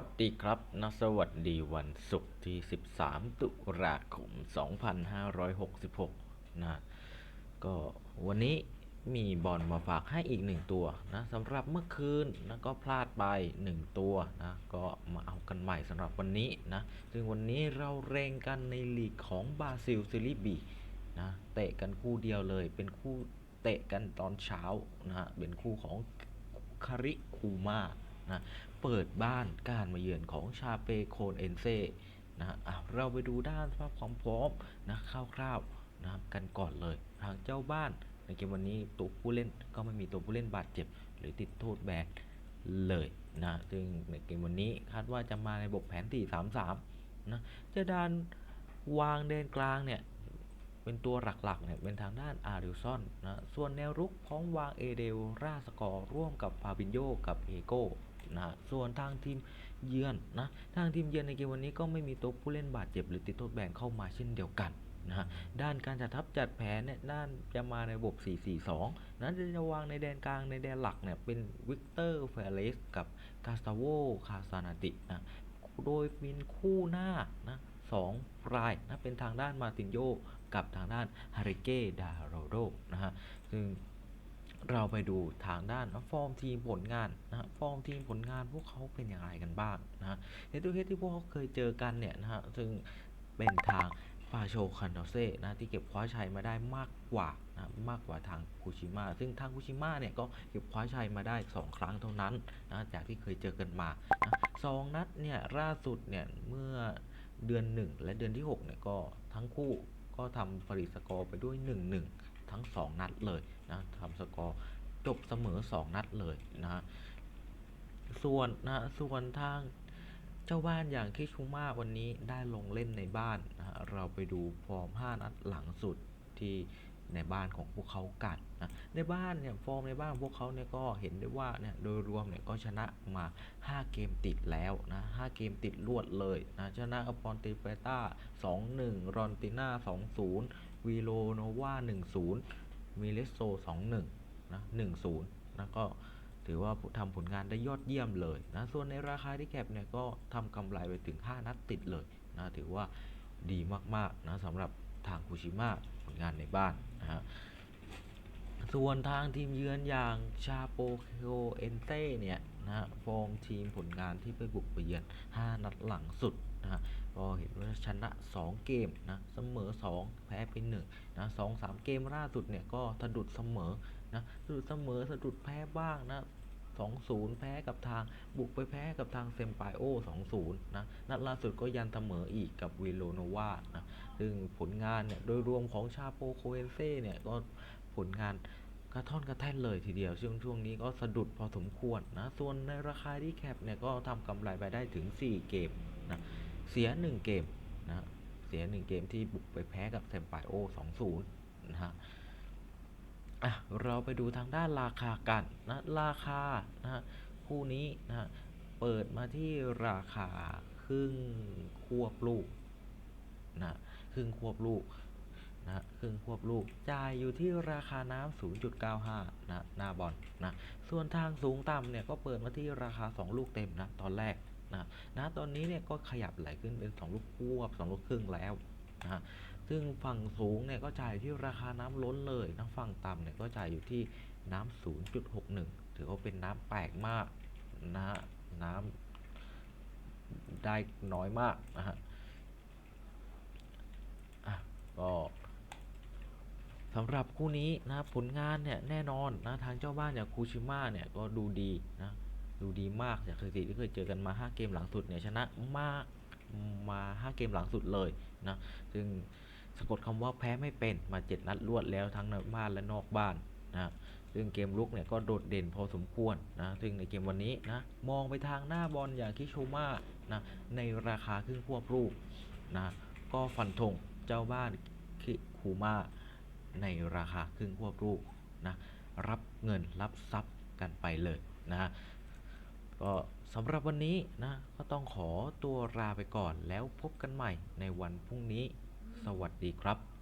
วัสดีครับนะสวัสดีวันศุกร์ที่ 13 ตุลาคม 2566 นะ ก็วันนี้มีบอลมาฝากให้อีกหนึ่งตัวนะสำหรับเมื่อคืนนะก็พลาดไป 1 ตัวนะก็มาเอากันใหม่สำหรับวันนี้นะ ซึ่งวันนี้เราเร่งกันในลีกของบราซิลซีรีบีนะเตะกันคู่เดียวเลย เป็นคู่เตะกันตอนเช้านะฮะเป็นคู่ของคาริคูมา นะเปิดบ้านการมาเยือนของชาเปโคนเอนเซนะเราไปดูด้านสภาพความพร้อมนะคร่าวๆนะครับกันก่อนเลยทางเจ้าบ้านในเกมวันนี้ตัวผู้เล่นก็ไม่มีตัวผู้เล่นบาดเจ็บ หรือติดโทษแบนเลยนะซึ่งในเกมวันนี้คาดว่าจะมาในบบแผนที่3-3นะจะดานวางเดนกลางเนี่ยเป็นตัวหลักๆเนี่ยเป็นทางด้านอาริลซอนนะส่วนแนวรุกพร้อมวางเอเดลราสกอร์ร่วมกับฟาบินโยกับเอโก้ นะ ส่วนทางทีมเยือนนะ ทางทีมเยือนในเกมวันนี้ก็ไม่มีตัวผู้เล่นบาดเจ็บหรือติดโทษแบนเข้ามาเช่นเดียวกันนะฮะด้านการจัดทัพจัดแผนเนี่ยด้านจะมาในระบบ 4-4-2 นั้นจะวางในแดนกลางในแดนหลักเนี่ยเป็นวิกเตอร์เฟเลสกับกาสตาโวคาซานาตินะ โดยเป็นคู่หน้านะสองรายนะเป็นทางด้านมาตินโยกับทางด้านฮาริเก้ดาโรโดนะฮะซึ่ง เราไปดูทางด้านฟอร์มทีมผลงานนะฮะฟอร์มทีมผลงานพวกเขาเป็นอย่างไรกันบ้างนะฮะในตัวเคสที่พวกเขาเคยเจอกันเนี่ยนะฮะซึ่งเป็นทางฟาโชคันโดเซ่นะที่เก็บคว้าชัยมาได้มากกว่านะมากกว่าทางคุชิมะซึ่งทางคุชิมะเนี่ยก็เก็บคว้าชัยมาได้ 2 ครั้งเท่านั้นนะจากที่เคยเจอกันมานะสองนัดเนี่ยล่าสุดเนี่ยเมื่อเดือน 1 และเดือนที่6เนี่ยก็ทั้งคู่ก็ทำผลิตสกอร์ไปด้วย 1-1 ทั้ง 2 นัดเลยนะทำสกอร์จบเสมอ 2 นัดเลยนะฮะส่วนนะส่วนทางเจ้าบ้านอย่างคิชุมาวันนี้ได้ลงเล่นในบ้านนะเราไปดูฟอร์ม 5 นัดหลังสุดที่ในบ้านของพวกเขากันนะในบ้านเนี่ยฟอร์มในบ้านของพวกเขาเนี่ยก็เห็นได้ว่าเนี่ยโดยรวมเนี่ยก็ชนะมา 5 เกมติดแล้วนะ5เกมติดรวดเลยนะชนะอปอนติเปต้า2-1 รอนติน่า2-0 วีโลโนวา1-0 มิเลสโซ2-1 นะ 1-0 นะ ก็ถือว่าทำผลงานได้ยอดเยี่ยมเลยนะ ส่วนในราคาที่แคปเนี่ยก็ทำกำไรไปถึง 5 นัดติดเลยนะ ถือว่าดีมากๆนะสำหรับทางคุชิมะผลงานในบ้านนะฮะส่วนทางทีมเยือนอย่างชาโปโคเอนเต้เนี่ย นะฮะฟอร์มทีมผลงานที่ไปบุกไปเยือน 5 นัดหลังสุดนะฮะก็เห็นว่าชนะ 2 เกมนะเสมอ 2 แพ้ไป1นะ2 3เกมล่าสุดเนี่ยก็สะดุดเสมอนะสะดุดเสมอสะดุดแพ้บ้างนะ2-0 แพ้กับทางบุกไปแพ้กับทางเซมปายโอ2-0 นะ นัดล่าสุดก็ยันเสมออีกกับวิโลโนวานะ ซึ่งผลงานเนี่ย โดยรวมของชาโปโคเอนเซ่เนี่ย ก็ผลงาน ระท่อนกระแท่นเลยทีเดียว ช่วงช่วงนี้ก็สะดุดพอสมควรนะ ส่วนในราคาที่แคปเนี่ยก็ทำกำไรไปได้ถึง 4 เกมนะ เสีย 1 เกมนะเสีย 1 เกมที่บุกไปแพ้กับเซมปายโอ2-0นะฮะอะเราไปดูทางด้านราคากันนะราคานะฮะคู่นี้นะฮะเปิดมาที่ราคาครึ่งควบลูกนะครึ่งควบลูก นะครึ่งควบลูกจ่ายอยู่ที่ราคาน้ำ0.95 นะหน้าบอลนะส่วนทางสูงต่ำเนี่ยก็เปิดมาที่ราคา 2 ลูกเต็มนะตอนแรกนะนะตอนนี้เนี่ยก็ขยับไหลขึ้นเป็น 2 ลูกควบ 2 ลูกครึ่งแล้วนะซึ่งฝั่งสูงเนี่ยก็จ่ายที่ราคาน้ำล้นเลยนะฝั่งต่ำเนี่ยก็จ่ายอยู่ที่น้ำ0.61 ถือว่าเป็นน้ำแปลกมากนะฮะน้ำได้น้อยมากนะฮะ อะ ก็ สำหรับคู่นี้นะผลงานเนี่ยแน่นอนนะทางเจ้าบ้านอย่างคูชิมะเนี่ยก็ดูดีนะดูดีมากจากสถิติที่เคยเจอกันมา 5 เกมหลังสุดเนี่ยชนะมากมา 5 เกมหลังสุดเลยนะซึ่งสะกดคำว่าแพ้ไม่เป็นมา 7 นัดรวดแล้วทั้งในบ้านและนอกบ้านนะซึ่งเกมลุกเนี่ยก็โดดเด่นพอสมควรนะซึ่งในเกมวันนี้นะมองไปทางหน้าบอลอย่างคิโชมานะในราคาครึ่งควบลูกนะก็ฟันธงเจ้าบ้านคิคูมา ในราคาครึ่งควบรูปนะรับเงินรับทรัพย์กันไปเลยนะฮะก็สำหรับวันนี้นะก็ต้องขอตัวลาไปก่อนแล้วพบกันใหม่ในวันพรุ่งนี้ สวัสดีครับ